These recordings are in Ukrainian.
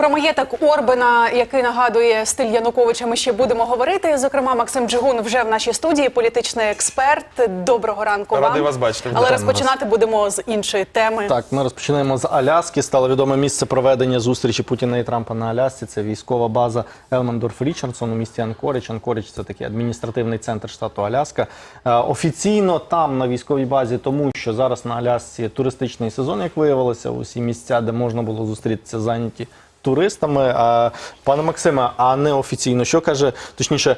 Про маєток Орбана, який нагадує стиль Януковича, ми ще будемо говорити. Зокрема, Максим Джигун вже в нашій студії, політичний експерт. Доброго ранку Радий вам. вас бачити. Але розпочинати будемо з іншої теми. Так, ми розпочинаємо з Аляски. Стало відоме місце проведення зустрічі Путіна і Трампа на Алясці. Це військова база Елмендорф Річардсон у місті Анкоріч. Анкоріч це такий адміністративний центр штату Аляска. Е, Офіційно там на військовій базі, тому що зараз на Алясці туристичний сезон, як виявилося, усі місця, де можна було зустрітися, зайняті туристами. А, пане Максиме, а неофіційно, що каже, точніше,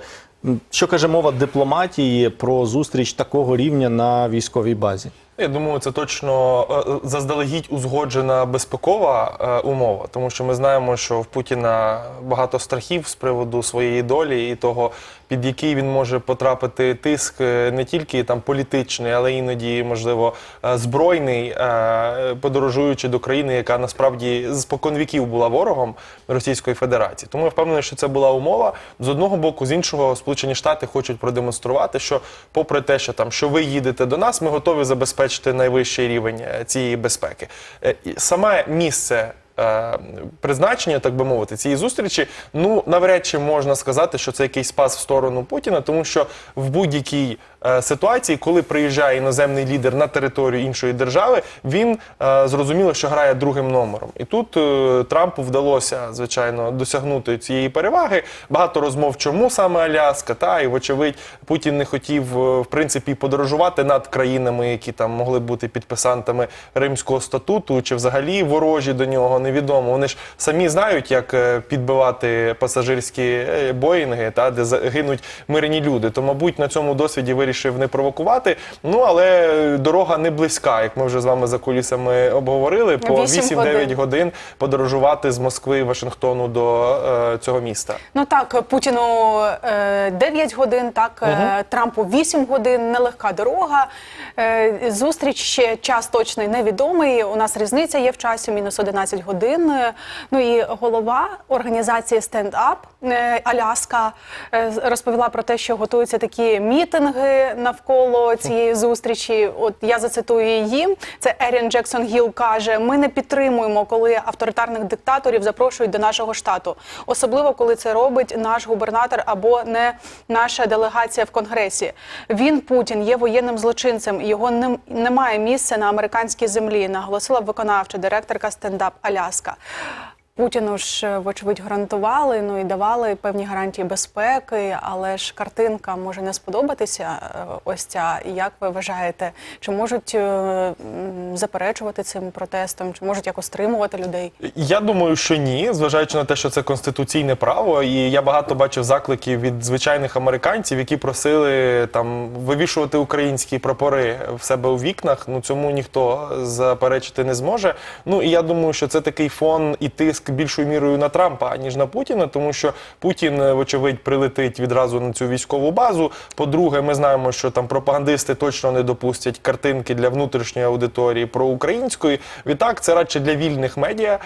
що каже мова дипломатії про зустріч такого рівня на військовій базі? Я думаю, це точно е, заздалегідь узгоджена безпекова е, умова, тому що ми знаємо, що в Путіна багато страхів з приводу своєї долі і того, під який він може потрапити тиск е, не тільки там політичний, але іноді, можливо, е, збройний, е, подорожуючи до країни, яка насправді з поконвіків була ворогом Російської Федерації. Тому я впевнений, що це була умова з одного боку, з іншого, Сполучені Штати хочуть продемонструвати, що, попри те, що там що ви їдете до нас, ми готові забезпечити найвищий рівень е, цієї безпеки. Е, Саме місце. е, Призначення, так би мовити, цієї зустрічі, ну навряд чи можна сказати, що це якийсь спас в сторону Путіна, тому що в будь-якій ситуації, коли приїжджає іноземний лідер на територію іншої держави, він е, зрозуміло, що грає другим номером. І тут е, Трампу вдалося, звичайно, досягнути цієї переваги. Багато розмов, чому саме Аляска, та і вочевидь, Путін не хотів е, в принципі подорожувати над країнами, які там могли бути підписантами Римського статуту, чи взагалі ворожі до нього, невідомо. Вони ж самі знають, як е, підбивати пасажирські е, боїнги, та де загинуть мирні люди. То, мабуть, на цьому досвіді вирішив не провокувати. Ну але дорога не близька, як ми вже з вами за кулісами обговорили. По Вісім 8-9 годин. подорожувати з Москви і Вашингтону до е, цього міста. Ну так, Путіну е, 9 годин, так е, Трампу 8 годин, нелегка дорога. Е, Зустріч ще час точний невідомий. У нас різниця є в часі, мінус 11 годин. Е, Ну і голова організації стендап Аляска е, розповіла про те, що готуються такі мітинги навколо цієї зустрічі. От я зацитую її. Це Ерін Джексон Гіл каже: ми не підтримуємо, коли авторитарних диктаторів запрошують до нашого штату, особливо коли це робить наш губернатор або не наша делегація в конгресі. Він Путін є воєнним злочинцем. Його не, немає місця на американській землі. Наголосила виконавча директорка стендап Аляска. Путіну ж, е, вочевидь, гарантували, ну і давали певні гарантії безпеки, але ж картинка може не сподобатися. е, Ось ця. Як ви вважаєте, чи можуть е, заперечувати цим протестом, чи можуть якось стримувати людей? Я думаю, що ні, зважаючи на те, що це конституційне право, і я багато бачив закликів від звичайних американців, які просили там вивішувати українські прапори в себе у вікнах. Ну цьому ніхто заперечити не зможе. Ну і я думаю, що це такий фон і тиск більшою мірою на Трампа ніж на Путіна, тому що Путін, е, вочевидь, прилетить відразу на цю військову базу. По-друге, ми знаємо, що там пропагандисти точно не допустять картинки для внутрішньої аудиторії про української. Відтак, це радше для вільних медіа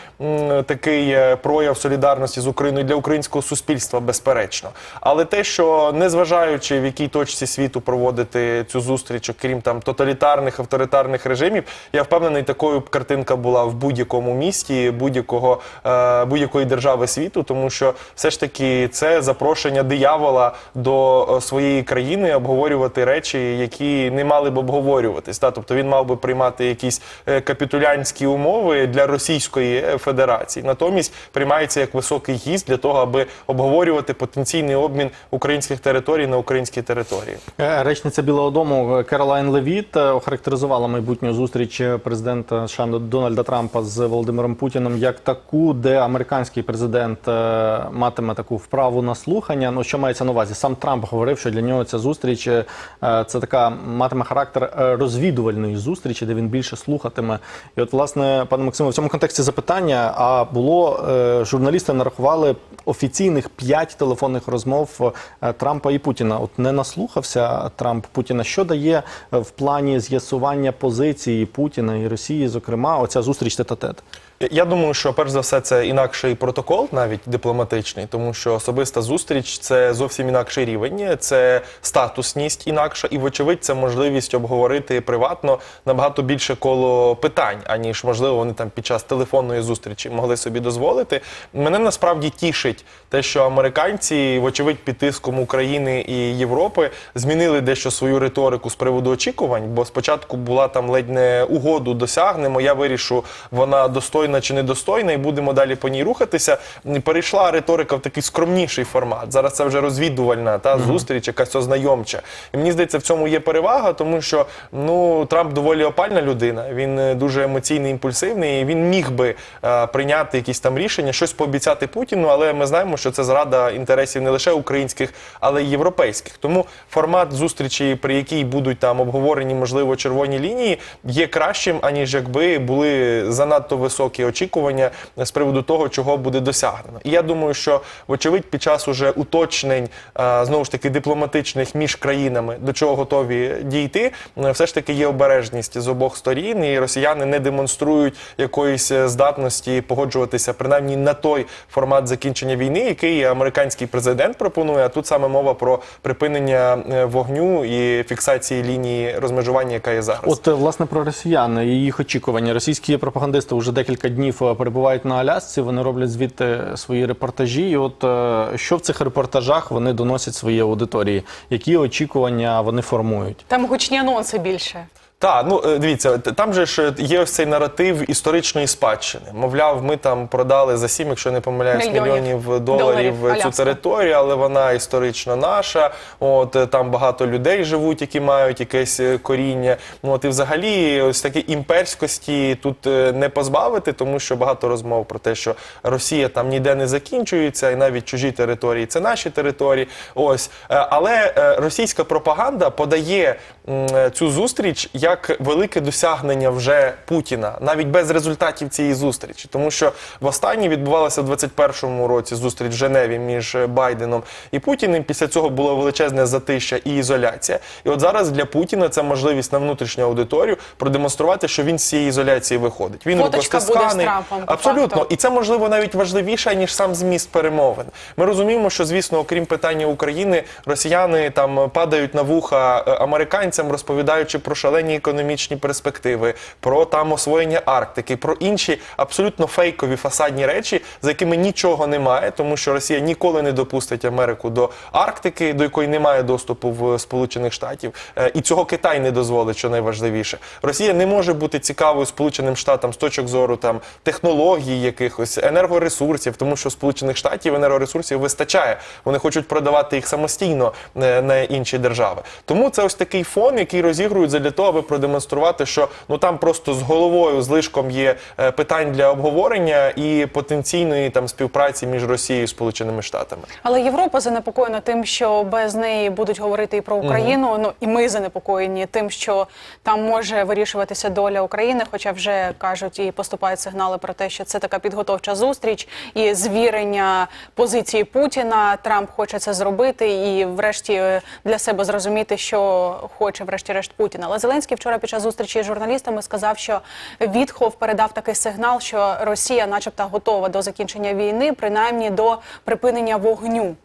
такий е, прояв солідарності з Україною для українського суспільства, безперечно. Але те, що незважаючи в якій точці світу проводити цю зустріч, окрім там тоталітарних авторитарних режимів, я впевнений, такою б картинка була в будь-якому місті, будь-якого е, будь-якої держави світу, тому що все ж таки це запрошення диявола до е, своєї країни обговорювати речі, які не мали б обговорюватись. Та тобто він мав би приймати якісь е, капітулянські умови для Російської е, Федерації. Натомість приймається як високий гість для того, аби обговорювати потенційний обмін українських територій на українські території. Е, Речниця Білого Дому Керолайн Левіт е, охарактеризувала майбутню зустріч президента США Дональда Трампа з Володимиром Путіним як таку, де американський президент е, матиме таку вправу на слухання. Ну що мається на увазі? Сам Трамп говорив, що для нього ця зустріч е, це така матиме характер е, розвідувальної зустрічі, де він більше слухатиме. І от, власне, пане Максиме, в цьому контексті запитання: а було е, журналісти нарахували офіційних п'ять телефонних розмов е, Трампа і Путіна. От не наслухався Трамп Путіна. Що дає е, в плані з'ясування позиції Путіна і Росії, зокрема, оця зустріч тет-а-тет? Я думаю, що перш за все це інакший протокол, навіть дипломатичний, тому що особиста зустріч це зовсім інакший рівень, це статусність інакша, і, вочевидь, це можливість обговорити приватно набагато більше коло питань, аніж можливо вони там під час телефонної зустрічі могли собі дозволити. Мене насправді тішить те, що американці, вочевидь, під тиском України і Європи змінили дещо свою риторику з приводу очікувань, бо спочатку була там ледь не угоду досягнемо. Я вирішу, вона достойна чи недостойна, і будемо далі по ній рухатися. Перейшла риторика в такий скромніший формат. Зараз це вже розвідувальна та зустріч, якась ознайомча. І мені здається, в цьому є перевага, тому що ну Трамп доволі опальна людина. Він е, дуже емоційний, імпульсивний. і Він міг би е, прийняти якісь там рішення, щось пообіцяти Путіну, але ми знаємо, що це зрада інтересів не лише українських, але й європейських. Тому формат зустрічі, при якій будуть там обговорені, можливо, червоні лінії, є кращим, аніж якби були занадто високі очікування з приводу того, чого буде досягнено. І я думаю, що вочевидь під час уже уточнень е, знову ж таки дипломатичних між країнами, до чого готові дійти, е, все ж таки є обережність з обох сторін, і росіяни не демонструють якоїсь е, здатності погоджуватися принаймні на той формат закінчення війни, який американський президент пропонує. А тут саме мова про припинення вогню і фіксації лінії розмежування, яка є зараз. От власне про росіян і їх очікування. Російські пропагандисти вже декілька днів е, перебувають на Алясці. Вони роблять звідти свої репортажі. І от е, що в цих репортажах вони доносять своїй аудиторії? Які очікування вони формують? Там гучні анонси більше. Так, ну е, дивіться, там же ж є ось цей наратив історичної спадщини. Мовляв, ми там продали за сім, якщо не помиляюсь, Мільйонів мільйонів доларів, доларів цю територію, але вона історично наша. От е, там багато людей живуть, які мають якесь е, коріння. Ну от і взагалі, ось такі імперськості тут е, не позбавити, тому що багато розмов про те, що Росія там ніде не закінчується, і навіть чужі території це наші території. Ось, Е, але е, російська пропаганда подає е, цю зустріч як велике досягнення вже Путіна, навіть без результатів цієї зустрічі, тому що востаннє відбувалася в 21-му році зустріч в Женеві між Байденом і Путіним. Після цього було величезне затища і ізоляція. І от зараз для Путіна це можливість на внутрішню аудиторію продемонструвати, що він з цієї ізоляції виходить. Він рукостисканий. Абсолютно, і це можливо навіть важливіше ніж сам зміст перемовин. Ми розуміємо, що звісно, окрім питання України, росіяни там падають на вуха е, американцям, розповідаючи про шалені економічні перспективи, про там освоєння Арктики, про інші абсолютно фейкові фасадні речі, за якими нічого немає, тому що Росія ніколи не допустить Америку до Арктики, до якої немає доступу в Сполучених Штатів, Е, і цього Китай не дозволить, що найважливіше. Росія не може бути цікавою Сполученим Штатам з точок зору там технологій, якихось енергоресурсів, тому що Сполучених Штатів енергоресурсів вистачає. Вони хочуть продавати їх самостійно е, на інші держави. Тому це ось такий фон, який розігрують для того, аби продемонструвати, що ну там просто з головою злишком є е, питань для обговорення і потенційної там співпраці між Росією і Сполученими Штатами. Але Європа занепокоєна тим, що без неї будуть говорити і про Україну. Ну і ми занепокоєні тим, що там може вирішуватися доля України. Хоча вже кажуть і поступають сигнали про те, що це така підготовча зустріч і звірення позиції Путіна. Трамп хоче це зробити і, врешті, е, для себе зрозуміти, що хоче, врешті-решт Путін. Але Зеленський вчора під час зустрічі з журналістами сказав, що Вітхов передав такий сигнал, що Росія, начебто, готова до закінчення війни, принаймні до припинення вогню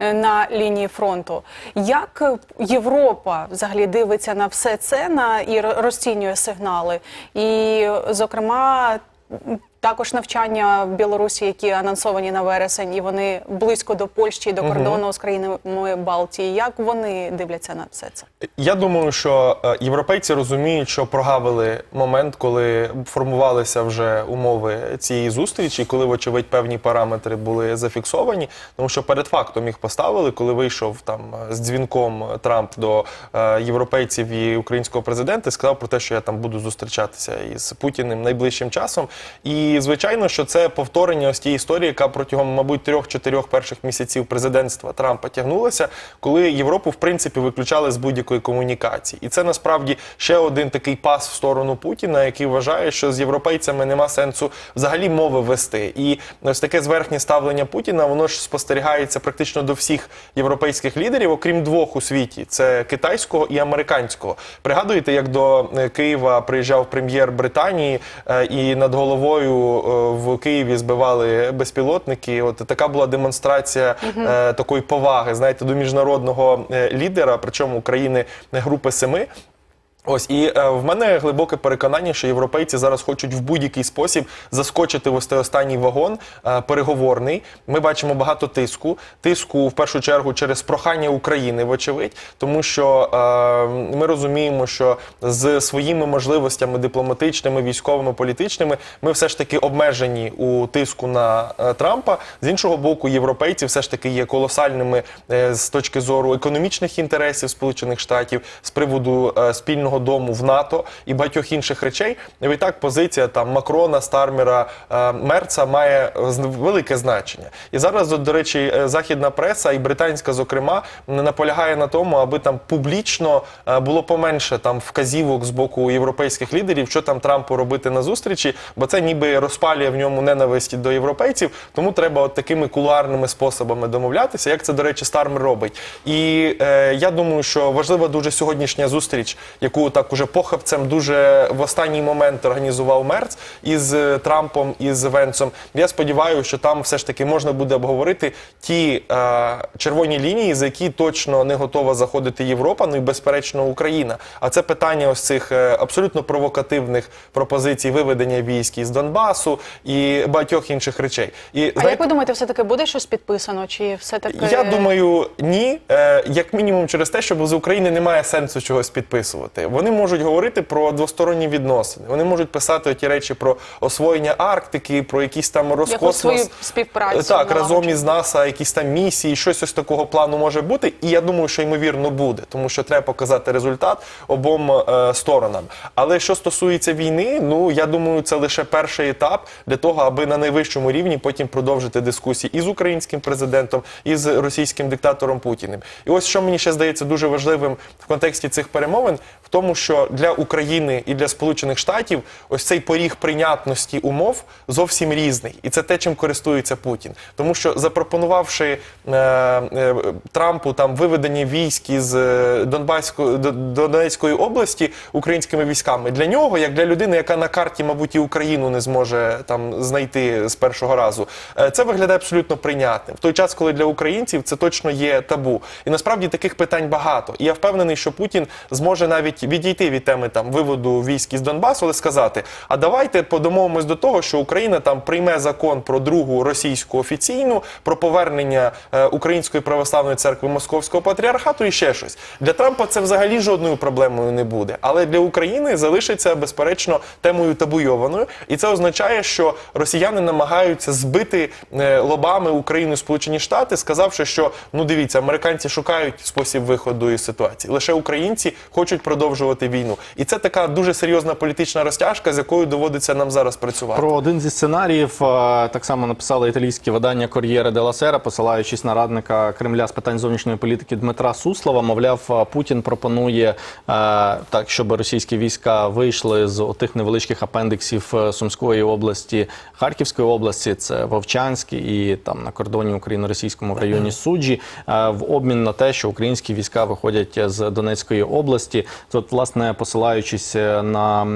е, на лінії фронту. Як Європа взагалі дивиться на все це на і розцінює сигнали? І, зокрема, також навчання в Білорусі, які анонсовані на вересень, і вони близько до Польщі, до кордону з країнами Балтії. Як вони дивляться на все це? Я думаю, що е, європейці розуміють, що прогавили момент, коли формувалися вже умови цієї зустрічі, коли, вочевидь, певні параметри були зафіксовані, тому що перед фактом їх поставили, коли вийшов там е, з дзвінком Трамп до е, європейців і українського президента, сказав про те, що я там буду зустрічатися із Путіним найближчим часом. І звичайно, що це повторення ось тієї історії, яка протягом, мабуть, трьох-чотирьох перших місяців президентства Трампа тягнулася, коли Європу в принципі виключали з будь-якої комунікації. І це насправді ще один такий пас в сторону Путіна, який вважає, що з європейцями нема сенсу взагалі мови вести. І ось таке зверхнє ставлення Путіна, воно ж спостерігається практично до всіх європейських лідерів, окрім двох у світі: це китайського і американського. Пригадуєте, як до е, Києва приїжджав прем'єр Британії е, і над головою в Києві збивали безпілотники. От така була демонстрація е, такої поваги, знаєте, до міжнародного е, лідера, причому України групи семи. Ось і е, в мене глибоке переконання, що європейці зараз хочуть в будь-який спосіб заскочити ось цей останній вагон е, переговорний. Ми бачимо багато тиску. Тиску в першу чергу через прохання України, вочевидь, тому що е, ми розуміємо, що з своїми можливостями дипломатичними, військовими, політичними ми все ж таки обмежені у тиску на е, Трампа. З іншого боку, європейці все ж таки є колосальними е, з точки зору економічних інтересів Сполучених Штатів з приводу е, спільного дому в НАТО і багатьох інших речей. І відтак позиція там Макрона, Стармера, е, Мерца має велике значення. І зараз, до речі, е, західна преса і британська, зокрема, наполягає на тому, аби там публічно е, було поменше там вказівок з боку європейських лідерів, що там Трампу робити на зустрічі, бо це ніби розпалює в ньому ненависть до європейців. Тому треба от такими кулуарними способами домовлятися, як це, до речі, Стармер робить. І е, я думаю, що важлива дуже сьогоднішня зустріч, яку так уже похабцем дуже в останній момент організував Мерц із е, Трампом і з Венцом. Я сподіваюся, що там все ж таки можна буде обговорити ті е, червоні лінії, за які точно не готова заходити Європа, ну і безперечно Україна. А це питання ось цих е, абсолютно провокативних пропозицій виведення військ із Донбасу і багатьох інших речей. І А як ви думаєте, все таки буде щось підписано? Чи все таки я думаю, ні. Е, як мінімум через те, що з України немає сенсу чогось підписувати. Вони можуть говорити про двосторонні відносини. Вони можуть писати ті речі про освоєння Арктики, про якісь там якусь свою розкосмос. співпрацю Так, разом із НАСА, якісь там місії, щось ось такого плану може бути. І я думаю, що ймовірно буде, тому що треба показати результат обом е, сторонам. Але що стосується війни, ну я думаю, це лише перший етап для того, аби на найвищому рівні потім продовжити дискусії і з українським президентом, і з російським диктатором Путіним. І ось що мені ще здається дуже важливим в контексті цих перемовин, в тому, що для України і для Сполучених Штатів ось цей поріг прийнятності умов зовсім різний, і це те, чим користується Путін, тому що запропонувавши е, е, Трампу там виведення військ із е, Донбаської Донецької області українськими військами для нього, як для людини, яка на карті, мабуть, і Україну не зможе там знайти з першого разу, е, це виглядає абсолютно прийнятним. В той час, коли для українців це точно є табу, і насправді таких питань багато. І я впевнений, що Путін зможе навіть відійти від теми там виводу військ із Донбасу, але сказати: а давайте подумовимось до того, що Україна там прийме закон про другу російську офіційну, про повернення е, Української православної церкви Московського патріархату і ще щось. Для Трампа це взагалі жодною проблемою не буде. Але для України залишиться безперечно темою табуйованою, і це означає, що росіяни намагаються збити е, лобами Україну Сполучені Штати, сказавши, що ну дивіться, американці шукають спосіб виходу із ситуації. Лише українці хочуть продовжувати війну, і це така дуже серйозна політична розтяжка, з якою доводиться нам зараз працювати. Про один зі сценаріїв е, так само написали італійське видання Кор'єре де ла Сера, посилаючись на радника Кремля з питань зовнішньої політики Дмитра Суслова. Мовляв, е, Путін пропонує е, так, щоб російські війська вийшли з тих невеличких апендиксів е, Сумської області, Харківської області, це Вовчанськ і там на кордоні україно-російському районі Суджі, в обмін на те, що українські війська виходять з Донецької області. Тут, власне, посилаючись е, на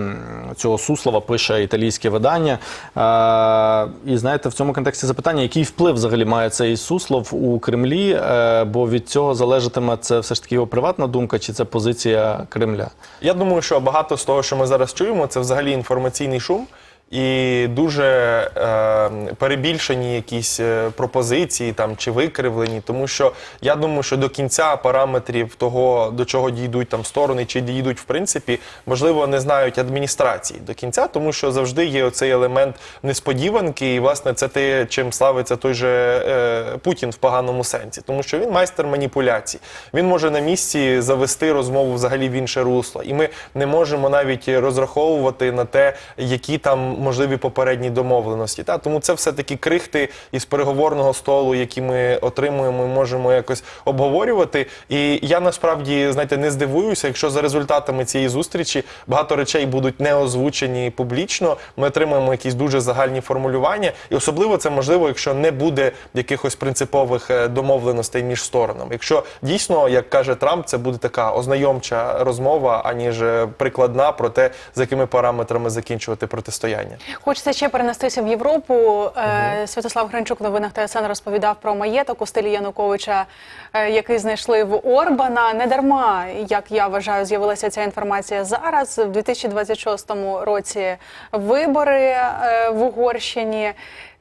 цього Суслова, пише італійське видання. Е, І знаєте, в цьому контексті запитання, який вплив взагалі має цей Суслов у Кремлі? Е, Бо від цього залежатиме це все ж таки його приватна думка, чи це позиція Кремля? Я думаю, що багато з того, що ми зараз чуємо, це взагалі інформаційний шум. І дуже е, перебільшені якісь е, пропозиції там чи викривлені, тому що я думаю, що до кінця параметрів того, до чого дійдуть там сторони, чи дійдуть в принципі, можливо, не знають адміністрації до кінця, тому що завжди є оцей елемент несподіванки, і власне це те, чим славиться той же е, Путін в поганому сенсі, тому що він майстер маніпуляцій. Він може на місці завести розмову взагалі в інше русло, і ми не можемо навіть розраховувати на те, які там можливі попередні домовленості. Та тому це все таки крихти із переговорного столу, які ми отримуємо, і можемо якось обговорювати. І я насправді знаєте не здивуюся, якщо за результатами цієї зустрічі багато речей будуть не озвучені публічно. Ми отримаємо якісь дуже загальні формулювання, і особливо це можливо, якщо не буде якихось принципових е, домовленостей між сторонами. Якщо дійсно, як каже Трамп, це буде така ознайомча розмова, аніж е, прикладна про те, з якими параметрами закінчувати протистояння. Спостереження. Хочеться ще перенестися в Європу. Угу. Святослав Гринчук в новинах ТСН розповідав про маєток у стилі Януковича, е, який знайшли в Орбана. Не дарма, як я вважаю, з'явилася ця інформація зараз. В 2026 році вибори е, в Угорщині.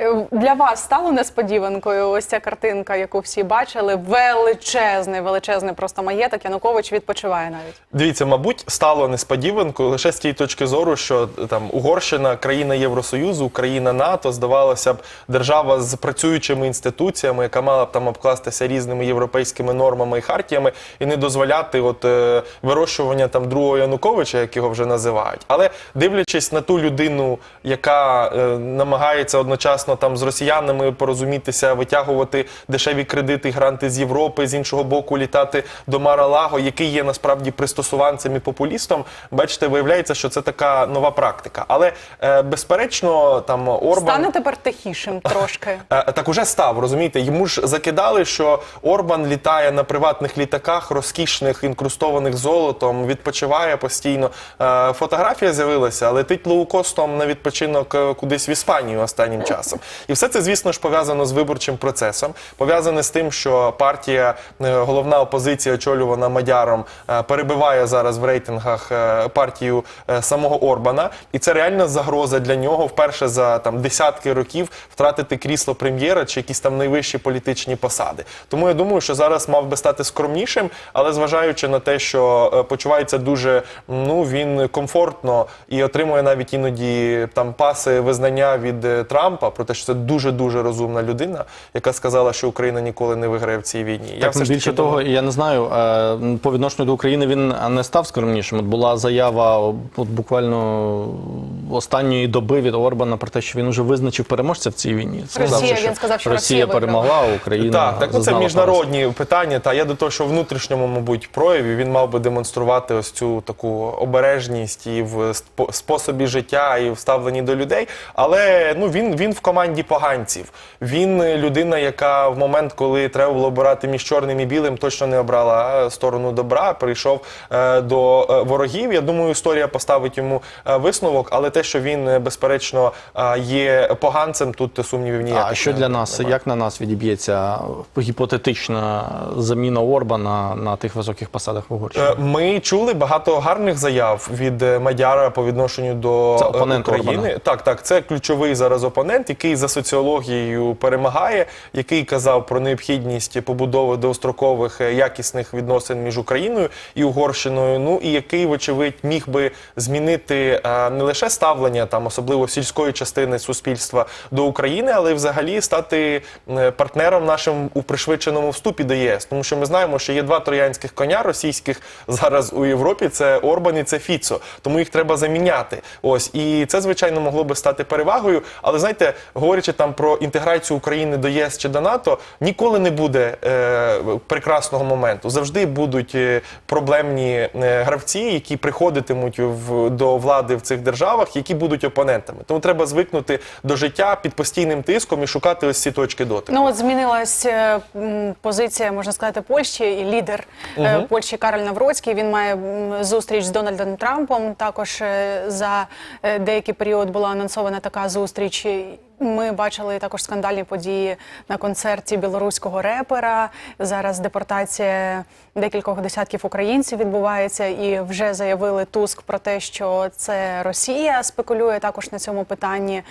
Е, Для вас стало несподіванкою ось ця картинка, яку всі бачили. Величезний, величезний просто маєток. Янукович відпочиває навіть. Дивіться, мабуть, стало несподіванкою лише з тієї точки зору, що там Угорщина, країна Євросоюзу, країна НАТО, здавалося б, держава з працюючими інституціями, яка мала б там обкластися різними європейськими нормами і хартіями, і не дозволяти от е, вирощування там другого Януковича, як його вже називають. Але дивлячись на ту людину, яка е, намагається одночасно там з росіянами порозумітися, витягувати дешеві кредити, гранти з Європи, з іншого боку літати до Мара-Лаго, який є насправді пристосуванцем і популістом. Бачите, виявляється, що це така нова практика. Але е, безперечно, там Орбан Стане тепер тихішим трошки. Е, Так уже став, розумієте? Йому ж закидали, що Орбан літає на приватних літаках, розкішних, інкрустованих золотом, відпочиває постійно. Е, Фотографія з'явилася, летить лоукостом на відпочинок е, кудись в Іспанію останнім часом. І все це, звісно ж, пов'язано з виборчим процесом, пов'язане з тим, що партія, е, головна опозиція, очолювана Мадяром, е, перебиває зараз в рейтингах е, партію самого Орбана, і це реальна загроза для нього вперше за там десятки років втратити крісло прем'єра чи якісь там найвищі політичні посади. Тому я думаю, що зараз мав би стати скромнішим, але зважаючи на те, що почувається дуже ну він комфортно і отримує навіть іноді там паси визнання від Трампа про те, що це дуже дуже розумна людина, яка сказала, що Україна ніколи не виграє в цій війні. Я все більше таки того, я не знаю, е, по відношенню до України він не став скромнішим. От була заява от буквально останньої доби від Орбана про те, що він уже визначив переможця в цій війні. Росія, він сказав, що Росія перемогла, а Україна Так, так ну, це міжнародні питання. Та я до того, що в внутрішньому, мабуть, прояві він мав би демонструвати ось цю таку обережність і в способі життя, і в ставленні до людей. Але ну він, він в команді поганців. Він е, людина, яка в момент, коли треба було обирати між чорним і білим, точно не обрала е, сторону добра. Прийшов е, до ворогів. Я думаю, історія поставить йому висновок, але те, що він безперечно є поганцем, тут сумнівів ніяких. А що для нас, немає. як на нас відіб'ється гіпотетична заміна Орбана на тих високих посадах в Угорщині? Ми чули багато гарних заяв від Мадяра по відношенню до Це опонент України. Орбана. Так, так, це ключовий зараз опонент, який за соціологією перемагає, який казав про необхідність побудови довгострокових е, якісних відносин між Україною і Угорщиною. Ну і який, вочевидь, міг би змінити е, не лише ставлення там, особливо сільської частини суспільства до України, але й взагалі стати е, партнером нашим у пришвидшеному вступі до ЄС. Тому що ми знаємо, що є два троянських коня російських зараз у Європі. Це Орбан і це Фіцо. Тому їх треба заміняти. Ось і це звичайно могло би стати перевагою. Але знаєте, говорячи там про інтеграцію України до ЄС чи до НАТО, ніколи не буде е, прекрасного моменту. Завжди будуть е, проблемні е, гравці, які приходитимуть в до влади в цих державах, які будуть опонентами. Тому треба звикнути до життя під постійним тиском і шукати ось ці точки дотику. Ну от змінилась е, позиція, можна сказати, Польщі і лідер е, Польщі Кароль Навроцький. Він має зустріч з Дональдом Трампом. Також за деякий період була анонсована така зустріч. Ми бачили також скандальні події на концерті білоруського репера. Зараз депортація декількох десятків українців відбувається, і вже заявили Туск про те, що це Росія спекулює також на цьому питанні.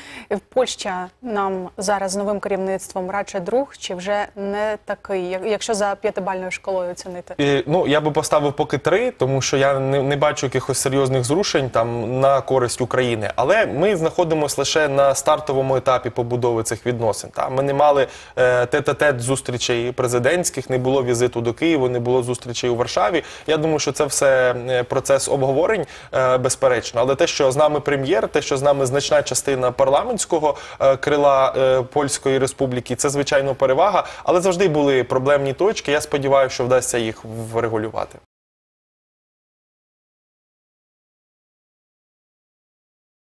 Польща нам зараз з новим керівництвом радше друг чи вже не такий, як- якщо за п'ятибальною шкалою оцінити. І, ну, я би поставив поки три, тому що я не, не бачу якихось серйозних зрушень там на користь України. Але ми знаходимося лише на стартовому етапі побудови цих відносин. Та ми не мали е, тет-а-тет зустрічей президентських, не було візиту до Києва, не було зустрічей у Варшаві. Я думаю, що це все е, процес обговорень, е, безперечно. Але те, що з нами прем'єр, те, що з нами значна частина парламентського е, крила Польської республіки, це звичайно перевага. Але завжди були проблемні точки. Я сподіваюся, що вдасться їх врегулювати.